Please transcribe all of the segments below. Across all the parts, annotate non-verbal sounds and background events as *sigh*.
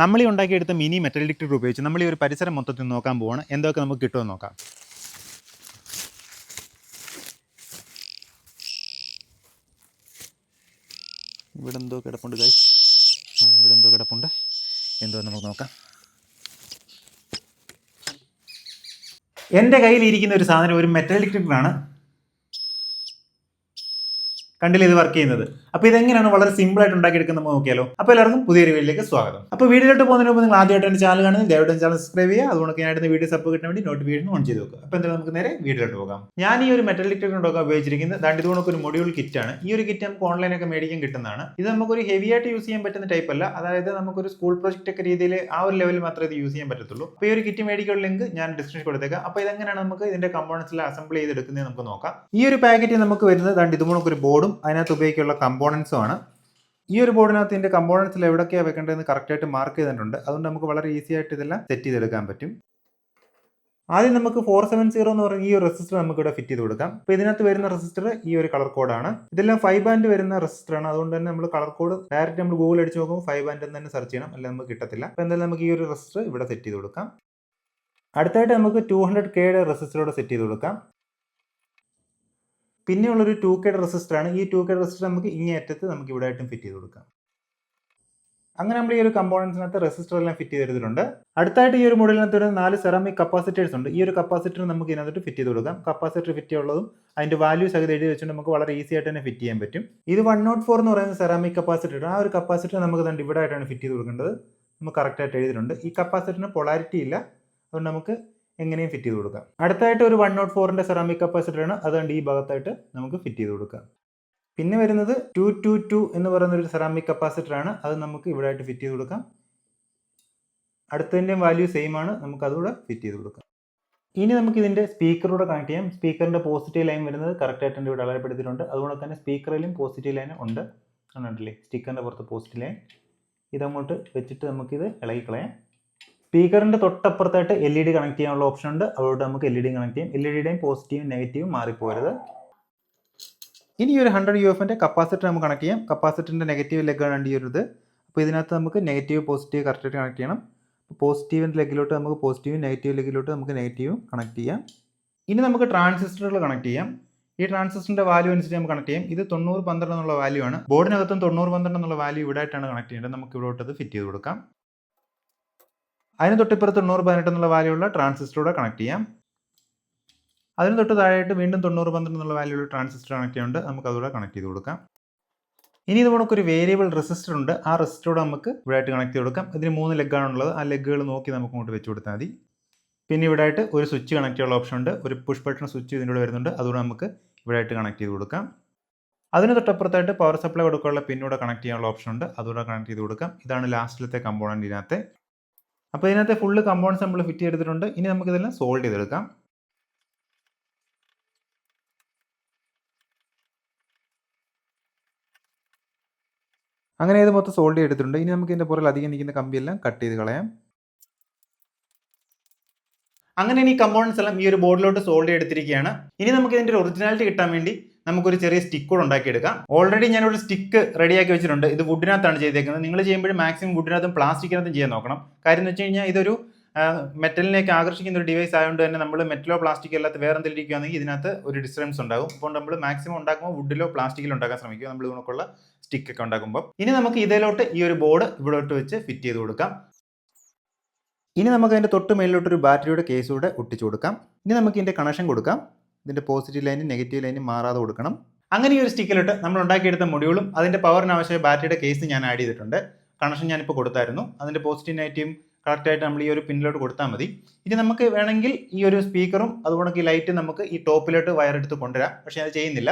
നമ്മൾ ഈ ഉണ്ടാക്കിയെടുത്ത മിനി മെറ്റൽ ഡിറ്റക്ടർ ഉപയോഗിച്ച് നമ്മൾ ഈ ഒരു പരിസരം മൊത്തത്തിൽ നോക്കാൻ പോവാണ്. എന്തൊക്കെ നമുക്ക് കിട്ടുമെന്ന് നോക്കാം. ഇവിടെ എന്തോ കിടപ്പുണ്ട് ഗൈസ് ആ ഇവിടെ എന്തോ കിടപ്പുണ്ട്. എന്തോ നമുക്ക് നോക്കാം. എന്റെ കയ്യിൽ ഇരിക്കുന്ന ഒരു സാധനം ഒരു മെറ്റൽ ഡിറ്റക്ടറാണ് കണ്ടില്ല ഇത് വർക്ക് ചെയ്യുന്നത്? അപ്പോൾ ഇതെങ്ങനെയാണ് വളരെ സിമ്പിൾ ആയിട്ട് ഉണ്ടാക്കിയെടുക്കുന്നത് നമുക്ക് നോക്കിയാലോ? അപ്പോൾ എല്ലാവർക്കും പുതിയൊരു വീഡിയോയിലേക്ക് സ്വാഗതം. അപ്പോൾ വീഡിയോയിലോട്ട് പോകുന്നതിന് മുമ്പ് നിങ്ങൾ ആദ്യമായിട്ട് എന്റെ ചാനൽ കാണുന്നത് ദയവായിട്ട് ചാനൽ സബ്സ്ക്രൈബ് ചെയ്യുക. അതുകൊണ്ട് ഞാൻ വീഡിയോ അപ്പോൾ കിട്ടാൻ വേണ്ടി നോട്ടിഫിക്കേഷൻ ഓൺ ചെയ്ത് വെക്കുക. അപ്പോൾ എന്തായാലും നമുക്ക് നേരെ വീഡിയോയിലോട്ട് പോകാം. ഞാൻ ഈ ഒരു മെറ്റൽ ഡിറ്റക്ടർ ഉണ്ടാക്കാൻ ഉപയോഗിച്ചിരിക്കുന്നത് ദാണ്ട് ഇതുകൊണ്ട് ഒരു മൊഡ്യൂൾ കിറ്റ് ആണ്. ഈ ഒരു കിറ്റ് നമുക്ക് ഓൺലൈനൊക്കെ മേടിക്കാൻ കിട്ടുന്നതാണ്. ഇത് നമുക്കൊരു ഹെവി ആയിട്ട് യൂസ് ചെയ്യാൻ പറ്റുന്ന ടൈപ്പ് അല്ല. അതായത് നമുക്കൊരു സ്കൂൾ പ്രോജക്റ്റ് ഒക്കെ രീതിയിൽ ആ ഒരു ലെവലിൽ മാത്രമേ ഇത് യൂസ് ചെയ്യാൻ പറ്റത്തുള്ളൂ. അപ്പോൾ ഈ ഒരു കിറ്റ് മേടിക്കാനുള്ള ലിങ്ക് ഞാൻ ഡിസ്ക്രിപ്ഷൻ കൊടുത്തേക്കാം. അപ്പോൾ ഇതെങ്ങനെയാണ് നമുക്ക് ഇതിന്റെ കമ്പോണൻസിൽ അസംബിൾ ചെയ്തെടുക്കുന്നത് നമുക്ക് നോക്കാം. ഈ ഒരു പാക്കറ്റ് നമുക്ക് വരുന്നത് ദാണ്ട് ഇതുപോലെ ഒരു ബോർഡും അതിനകത്ത് ഉപയോഗിക്കാനുള്ള കമ്പോണൻസും ആണ്. ഈ ഒരു ബോർഡിനകത്ത് ഇതിന്റെ കമ്പോണൻസിൽ എവിടെയൊക്കെയാണ് വെക്കേണ്ടതെന്ന് കറക്റ്റായിട്ട് മാർക്ക് ചെയ്തിട്ടുണ്ട്. അതുകൊണ്ട് നമുക്ക് വളരെ ഈസി ആയിട്ട് ഇതെല്ലാം സെറ്റ് ചെയ്തെടുക്കാൻ പറ്റും. ആദ്യം നമുക്ക് ഫോർ സെവൻ സീറോ എന്ന് പറഞ്ഞ ഈ ഒരു റെസിസ്റ്റർ നമുക്ക് ഇവിടെ ഫിറ്റ് ചെയ്ത് കൊടുക്കാം. അപ്പോൾ ഇതിനകത്ത് വരുന്ന റെസിസ്റ്റർ ഈ ഒരു കളർ കോഡാണ് ഇതെല്ലാം ഫൈവ് ബാൻഡ് വരുന്ന റെസിസ്റ്റർ ആണ്. അതുകൊണ്ട് തന്നെ നമ്മൾ കളർ കോഡ് ഡയറക്റ്റ് നമ്മൾ ഗൂഗിൾ അടിച്ച് നോക്കുമ്പോൾ ഫൈവ് ബാൻഡ് എന്ന് തന്നെ സെർച്ച് ചെയ്യണം. അല്ലെങ്കിൽ നമുക്ക് കിട്ടത്തില്ല. അപ്പോൾ എന്തായാലും നമുക്ക് ഈ ഒരു റെസിസ്റ്റർ ഇവിടെ സെറ്റ് ചെയ്ത് കൊടുക്കാം. അടുത്തായിട്ട് നമുക്ക് ടു ഹൺഡ്രഡ് കെയുടെ റെസിസ്റ്ററോടെ സെറ്റ് ചെയ്ത് കൊടുക്കാം. പിന്നെയുള്ളൊരു ടു കെയുടെ റെസിസ്റ്റർ ആണ്. ഈ ടു കെഡ് റെസിസ്റ്റർ നമുക്ക് ഇങ്ങേ അറ്റത്ത് നമുക്ക് ഇവിടെ ആയിട്ടും ഫിറ്റ് ചെയ്ത് കൊടുക്കാം. അങ്ങനെ നമ്മൾ ഈ ഒരു കമ്പോണൻസിനകത്ത് റെസിസ്റ്റർ എല്ലാം ഫിറ്റ് ചെയ്തെടുത്തിട്ടുണ്ട്. അടുത്തായിട്ട് ഈ ഒരു മോഡലിനകത്ത് ഒരു നാല് സെറാമിക് കപ്പാസിറ്റേഴ്സ് ഉണ്ട്. ഈ ഒരു കപ്പാസിറ്റർ നമുക്ക് ഇതിനകത്ത് ഫിറ്റ് ചെയ്ത് കൊടുക്കാം. കപ്പാസിറ്റർ ഫിറ്റ് ചെയ്യുള്ളതും അതിന്റെ വാല്യൂ സഹിതം എഴുതി വെച്ചുകൊണ്ട് നമുക്ക് വളരെ ഈസി ആയിട്ട് തന്നെ ഫിറ്റ് ചെയ്യാൻ പറ്റും. ഇത് വൺ നോട്ട് ഫോർ എന്ന് പറയുന്ന സെറാമിക് കപ്പാസിറ്റർ ആ ഒരു കപ്പാസിറ്റർ നമുക്ക് തന്നെ ഇവിടെ ആയിട്ടാണ് ഫിറ്റ് ചെയ്ത് കൊടുക്കേണ്ടത്. നമുക്ക് കറക്റ്റായിട്ട് എഴുതിയിട്ടുണ്ട്. ഈ കപ്പാസിറ്ററിന് പൊളാരിറ്റി ഇല്ല. അതുകൊണ്ട് നമുക്ക് എങ്ങനെയും ഫിറ്റ് ചെയ്ത് കൊടുക്കാം. അടുത്തായിട്ട് ഒരു വൺ നോട്ട് ഫോറിന്റെ സെറാമിക് കപ്പാസിറ്റർ ആണ്. അതുകൊണ്ട് ഈ ഭാഗത്തായിട്ട് നമുക്ക് ഫിറ്റ് ചെയ്ത് കൊടുക്കാം. പിന്നെ വരുന്നത് ടു ടു ടു എന്ന് പറയുന്ന ഒരു സെറാമിക് കപ്പാസിറ്റർ ആണ്. അത് നമുക്ക് ഇവിടെ ആയിട്ട് ഫിറ്റ് ചെയ്ത് കൊടുക്കാം. അടുത്തതിന്റെയും വാല്യൂ സെയിം ആണ്. നമുക്ക് അതുകൂടെ ഫിറ്റ് ചെയ്ത് കൊടുക്കാം. ഇനി നമുക്ക് ഇതിന്റെ സ്പീക്കറൂടെ കണക്ട് ചെയ്യാം. സ്പീക്കറിന്റെ പോസിറ്റീവ് ലൈൻ വരുന്നത് കറക്റ്റായിട്ട് ഇവിടെ അളയപ്പെടുത്തിയിട്ടുണ്ട് അതുകൊണ്ട് തന്നെ സ്പീക്കറിലും പോസിറ്റീവ് ലൈൻ ഉണ്ട്. കണ്ടിട്ടില്ലേ? സ്റ്റിക്കറിന്റെ പുറത്ത് പോസിറ്റീവ് ലൈൻ ഇതങ്ങോട്ട് വെച്ചിട്ട് നമുക്കിത് ഇളകി കളയാം സ്പീക്കറിന്റെ തൊട്ടപ്പുറത്തായിട്ട് എൽ ഇ ഡി കണക്ട് ചെയ്യാനുള്ള ഓപ്ഷൻ ഉണ്ട്. അതുകൊണ്ട് നമുക്ക് എൽ ഇ ഡി കണക്ട് ചെയ്യാം. എൽ ഇ ഡിയുടെയും പോസിറ്റീവും നെഗറ്റീവും മാറിപ്പോരുത്. ഇനി ഒരു ഹൺഡ്രഡ് യു എഫിന്റെ കപ്പാസിറ്റർ നമുക്ക് കണക്ട് ചെയ്യാം. കപ്പാസിറ്ററിന്റെ നെഗറ്റീവ് ലെഗാണ് ഒരു ഇത് അപ്പോൾ ഇതിനകത്ത് നമുക്ക് നെഗറ്റീവ് പോസിറ്റീവ് കറക്റ്റായിട്ട് കണക്ട് ചെയ്യണം. പോസിറ്റീവിന്റെ ലെഗിലോട്ട് നമുക്ക് പോസിറ്റീവും നെഗറ്റീവ് ലെഗിലോട്ട് നമുക്ക് നെഗറ്റീവും കണക്ട് ചെയ്യാം. ഇനി നമുക്ക് ട്രാൻസിസ്റ്ററുകൾ കണക്ട് ചെയ്യാം. ഈ ട്രാൻസിസ്റ്ററിന്റെ വാല്യൂ അനുസരിച്ച് നമുക്ക് കണക്ട് ചെയ്യാം. ഇത് തൊണ്ണൂറ് പന്ത്രണ്ട് എന്നുള്ള വാല്യൂ ആണ്. ബോർഡിനകത്തും തൊണ്ണൂറ് പന്ത്രണ്ട് എന്നുള്ള വാല്യൂ ഇവിടെ ആയിട്ടാണ് കണക്ട് ചെയ്യേണ്ടത്. നമുക്ക് ഇവിടോട്ട് ഫിറ്റ് ചെയ്ത് കൊടുക്കാം. അതിന് തൊട്ടിപ്പുറത്ത് തൊണ്ണൂറ് പതിനെട്ട് എന്നുള്ള വാല്യൂ ഉള്ള ട്രാൻസിസ്റ്ററൂടെ കണക്ട് ചെയ്യാം. അതിന് തൊട്ട് താഴെയായിട്ട് വീണ്ടും തൊണ്ണൂറ് പന്ത്രണ്ട് എന്നുള്ള വാല്യൂ ഉള്ള ട്രാൻസിസ്റ്റർ കണക്ട് ചെയ്യുന്നുണ്ട് നമുക്ക് അതുകൂടെ കണക്ട് ചെയ്ത് കൊടുക്കാം. ഇനി ഇത് നമുക്കൊരു വേരിയബിൾ റെസിസ്റ്റർ ഉണ്ട്. ആ റെസിസ്റ്ററോട് നമുക്ക് ഇവിടെ ആയിട്ട് കണക്ട് ചെയ്ത് കൊടുക്കാം. ഇതിന് മൂന്ന് ലെഗാണുള്ളത് ആ ലെഗുകൾ നോക്കി നമുക്ക് അങ്ങോട്ട് വെച്ച് കൊടുത്താൽ മതി. പിന്നെ ഇവിടെ ആയിട്ട് ഒരു സ്വിച്ച് കണക്ട് ചെയ്യാനുള്ള ഓപ്ഷൻ ഉണ്ട്. ഒരു പുഷ് ബട്ടൺ സ്വിച്ച് ഇതിന്റെ കൂടെ വരുന്നുണ്ട്. അതുകൂടെ നമുക്ക് ഇവിടെ ആയിട്ട് കണക്ട് ചെയ്ത് കൊടുക്കാം. അതിന് തൊട്ടപ്പുറത്തായിട്ട് പവർ സപ്ലൈ കൊടുക്കാനുള്ള പിന്നൂടെ കണക്ട് ചെയ്യാനുള്ള ഓപ്ഷൻ ഉണ്ട്. അതുകൂടെ കണക്ട് ചെയ്ത് കൊടുക്കാം. ഇതാണ് ലാസ്റ്റിലത്തെ കമ്പോണന്റ് ഇതിനകത്ത്. അപ്പോൾ ഇതിനകത്ത് ഫുള്ള് കമ്പോണൻസ് നമ്മൾ ഫിറ്റ് ചെയ്തിട്ടുണ്ട് ഇനി നമുക്കിതെല്ലാം സോൾവ് ചെയ്തെടുക്കാം. അങ്ങനെ ഇത് മൊത്തം സോൾഡ് ചെയ്തിട്ടുണ്ട് ഇനി നമുക്ക് ഇതിന്റെ പുറകിൽ അധികം നിൽക്കുന്ന കമ്പിയെല്ലാം കട്ട് ചെയ്ത് കളയാം. അങ്ങനെ ഇനി കമ്പോണൻസ് എല്ലാം ഈ ഒരു ബോർഡിലോട്ട് സോൾഡ് ചെയ്തെടുത്തിരിക്കുകയാണ്. ഇനി നമുക്ക് ഇതിന്റെ ഒറിജിനാലിറ്റി കിട്ടാൻ വേണ്ടി നമുക്കൊരു ചെറിയ സ്റ്റിക്ക് കൂടെ ഉണ്ടാക്കിയെടുക്കാം. ഓൾറെഡി ഞാനൊരു സ്റ്റിക്ക് റെഡിയാക്കി വെച്ചിട്ടുണ്ട്. ഇത് വുഡിനകത്താണ് ചെയ്തേക്കുന്നത്. നിങ്ങൾ ചെയ്യുമ്പോൾ മാക്സിമം വുഡിനകത്തും പ്ലാസ്റ്റിക്കിനകത്തും ചെയ്യാൻ നോക്കണം. കാര്യം എന്ന് വെച്ച് കഴിഞ്ഞാൽ ഇതൊരു മെറ്റലിനെ ആകർഷിക്കുന്ന ഒരു ഡിവൈസ് ആയതുകൊണ്ട് തന്നെ നമ്മൾ മെറ്റലോ പ്ലാസ്റ്റിക്കോ അല്ലാത്ത വേറെ എന്തെങ്കിലും ഇരിക്കുകയാണെങ്കിൽ ഇതിനകത്ത് ഒരു ഡിസ്റ്റർബൻസ് ഉണ്ടാകും. അപ്പോൾ നമ്മൾ മാക്സിമം ഉണ്ടാക്കുമ്പോൾ വുഡിലോ പ്ലാസ്റ്റിക്കിലോ ഉണ്ടാക്കാൻ ശ്രമിക്കുക നമ്മൾ ഇതിനൊക്കെയുള്ള സ്റ്റിക്ക് ഒക്കെ ഉണ്ടാക്കുമ്പോൾ. ഇനി നമുക്ക് ഇതിലോട്ട് ഈ ഒരു ബോർഡ് ഇവിടോട്ട് വെച്ച് ഫിറ്റ് ചെയ്ത് കൊടുക്കാം. ഇനി നമുക്ക് അതിന്റെ തൊട്ട് മേലിലോട്ട് ഒരു ബാറ്ററിയുടെ കേസ് കൂടെ ഒട്ടിച്ചു കൊടുക്കാം. ഇനി നമുക്ക് ഇതിന്റെ കണക്ഷൻ കൊടുക്കാം. ഇതിന്റെ പോസിറ്റീവ് ലൈനും നെഗറ്റീവ് ലൈനും മാറാതെ കൊടുക്കണം. അങ്ങനെ ഈ ഒരു സ്റ്റിക്കിലിട്ട് നമ്മൾ ഉണ്ടാക്കിയെടുത്ത മൊഡ്യൂളും അതിന്റെ പവറിന് ആവശ്യമായ ബാറ്ററിയുടെ കേസ് ഞാൻ ആഡ് ചെയ്തിട്ടുണ്ട്. കണക്ഷൻ ഞാനിപ്പോൾ കൊടുത്തായിരുന്നു. അതിന്റെ പോസിറ്റീവ് നെഗറ്റീവും കറക്റ്റായിട്ട് നമ്മൾ ഈ ഒരു പിന്നിലോട്ട് കൊടുത്താൽ മതി. ഇനി നമുക്ക് വേണമെങ്കിൽ ഈ ഒരു സ്പീക്കറും അതുകൊണ്ട് ഈ ലൈറ്റ് നമുക്ക് ഈ ടോപ്പിലോട്ട് വയർ എടുത്ത് കൊണ്ടുവരാം. പക്ഷേ അത് ചെയ്യുന്നില്ല.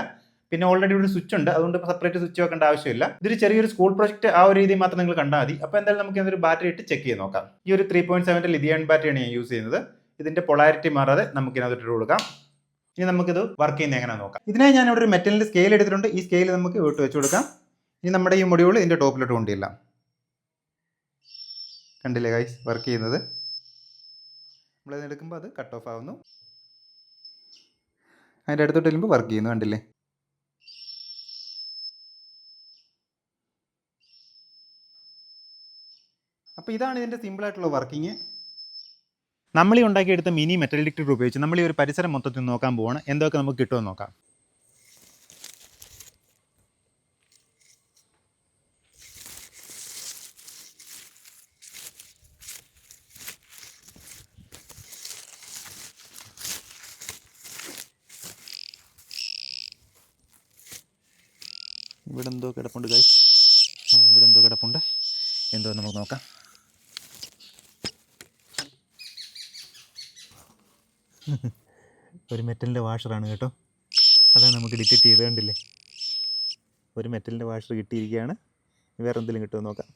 പിന്നെ ഓൾറെഡി ഒരു സ്വിച്ച് ഉണ്ട്. അതുകൊണ്ട് സെപ്പറേറ്റ് സ്വിച്ച് വെക്കേണ്ട ആവശ്യമില്ല. ഇതൊരു ചെറിയൊരു സ്കൂൾ പ്രൊജക്ട് ആ ഒരു രീതി മാത്രം നിങ്ങൾ കണ്ടാൽ മതി. അപ്പോൾ എന്തായാലും നമുക്ക് ഇതൊരു ബാറ്ററി ഇട്ട് ചെക്ക് ചെയ്ത് നോക്കാം. ഈ ഒരു ത്രീ പോയിന്റ് സെവന്റെ ലിതിയൺ ബാറ്ററിയാണ് ഞാൻ യൂസ് ചെയ്യുന്നത്. ഇതിന്റെ പൊളാരിറ്റി മാറാതെ നമുക്ക് ഇതിനകത്ത് ഇട്ട് കൊടുക്കാം. ഇനി നമുക്കിത് വർക്ക് ചെയ്യുന്ന എങ്ങനെ നോക്കാം. ഇതിനായി ഞാൻ ഇവിടെ ഒരു മെറ്റലിന്റെ സ്കെയിൽ എടുത്തിട്ടുണ്ട്. ഈ സ്കെയിൽ നമുക്ക് ഇട്ട് വെച്ച് കൊടുക്കാം. ഇനി നമ്മുടെ ഈ മൊഡ്യൂൾ ഇതിന്റെ ടോപ്പിലോട്ട് കൊണ്ടില്ല കണ്ടില്ലേ ഗൈസ് വർക്ക് ചെയ്യുന്നത്. നമ്മളതിന് എടുക്കുമ്പോൾ അത് കട്ട് ഓഫ് ആവുന്നു. അതിന്റെ അടുത്തോട്ട് വരുമ്പോൾ വർക്ക് ചെയ്യുന്നു കണ്ടില്ലേ? അപ്പോൾ ഇതാണ് ഇതിന്റെ സിമ്പിളായിട്ടുള്ള വർക്കിംഗ് നമ്മൾ ഈ ഉണ്ടാക്കിയെടുത്ത മിനി മെറ്റൽ ഡിറ്റക്ടർ ഉപയോഗിച്ച് നമ്മൾ ഈ ഒരു പരിസരം മൊത്തത്തിൽ നോക്കാൻ പോവാണ്. എന്തൊക്കെ നമുക്ക് കിട്ടുമെന്ന് നോക്കാം. ഇവിടെ എന്തോ കിടപ്പുണ്ട് ഗൈസ് ആ ഇവിടെ എന്തോ കിടപ്പുണ്ട്. എന്തോ നമുക്ക് നോക്കാം. *laughs* ഒരു മെറ്റലിന്റെ വാഷറാണ് കേട്ടോ. അതാണ് നമുക്ക് ഡിറ്റക്റ്റ് ചെയ്ത് കണ്ടില്ലേ? ഒരു മെറ്റലിന്റെ വാഷർ കിട്ടിയിരിക്കുകയാണ്. വേറെ എന്തെങ്കിലും കിട്ടുമോ നോക്കാം.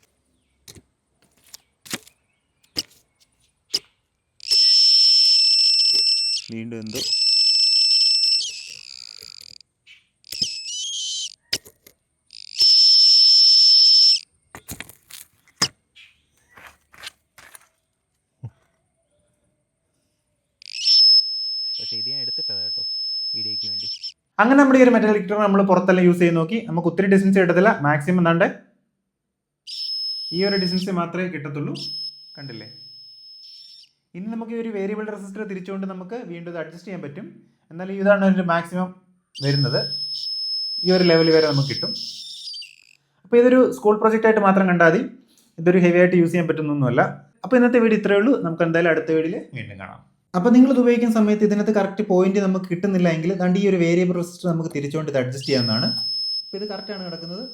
വീണ്ടും എന്തോ പക്ഷേ കേട്ടോ വീഡിയോയ്ക്ക് വേണ്ടി. അങ്ങനെ നമ്മുടെ ഈ ഒരു മെറ്റൽ ഡിറ്റക്ടർ നമ്മൾ പുറത്തെല്ലാം യൂസ് ചെയ്ത് നോക്കി നമുക്ക് ഒത്തിരി ഡിസ്റ്റൻസ് കിട്ടത്തില്ല. മാക്സിമം എന്താണ്ട്? ഈ ഒരു ഡിസ്റ്റൻസ് മാത്രമേ കിട്ടത്തുള്ളൂ. കണ്ടില്ലേ? ഇനി നമുക്ക് ഈ ഒരു വേരിയബിൾ റെസിസ്റ്റർ തിരിച്ചുകൊണ്ട് നമുക്ക് വീണ്ടും ഇത് അഡ്ജസ്റ്റ് ചെയ്യാൻ പറ്റും. എന്നാൽ ഇതാണ് ഒരു മാക്സിമം വരുന്നത്. ഈ ഒരു ലെവൽ വരെ നമുക്ക് കിട്ടും. അപ്പോൾ ഇതൊരു സ്കൂൾ പ്രോജക്റ്റ് ആയിട്ട് മാത്രം കണ്ടാൽ മതി. ഇതൊരു ഹെവി ആയിട്ട് യൂസ് ചെയ്യാൻ പറ്റുന്നൊന്നുമല്ല. അപ്പോൾ ഇന്നത്തെ വീഡിയോ ഇത്രയേ ഉള്ളൂ. നമുക്ക് എന്തായാലും അടുത്ത വീഡിയോയിൽ വീണ്ടും കാണാം. അപ്പോൾ ഇത് ഉപയോഗിക്കുന്ന സമയത്ത് ഇതിനകത്ത് കറക്റ്റ് പോയിന്റ് നമുക്ക് കിട്ടുന്നില്ല എങ്കിൽ ദണ്ട് ഈ ഒരു വേരിയബിൾ റെസിസ്റ്റർ നമുക്ക് തിരിച്ചുകൊണ്ട് ഇത് അഡ്ജസ്റ്റ് ചെയ്യാവുന്നതാണ്. ഇപ്പോൾ ഇത് കറക്റ്റാണ് കിടക്കുന്നത്.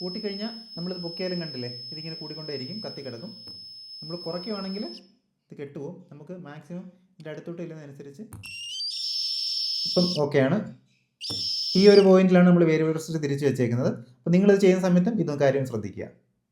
കൂട്ടിക്കഴിഞ്ഞാൽ നമ്മളിത് പൊക്കിയാലും കണ്ടില്ലേ? ഇതിങ്ങനെ കൂടിക്കൊണ്ടേയിരിക്കും കത്തി കിടക്കും നമ്മൾ കുറയ്ക്കുവാണെങ്കിൽ ഇത് കെട്ടുപോകും നമുക്ക് മാക്സിമം ഇതിന്റെ അടുത്തോട്ട് ഇല്ലെന്നനുസരിച്ച് ഇപ്പം ഓക്കെയാണ് ഈ ഒരു പോയിന്റിലാണ് നമ്മൾ വേരിയബിൾ റെസിസ്റ്റർ തിരിച്ചു വെച്ചേക്കുന്നത്. അപ്പോൾ നിങ്ങളിത് ചെയ്യുന്ന സമയത്തും ഇതും കാര്യം ശ്രദ്ധിക്കുക.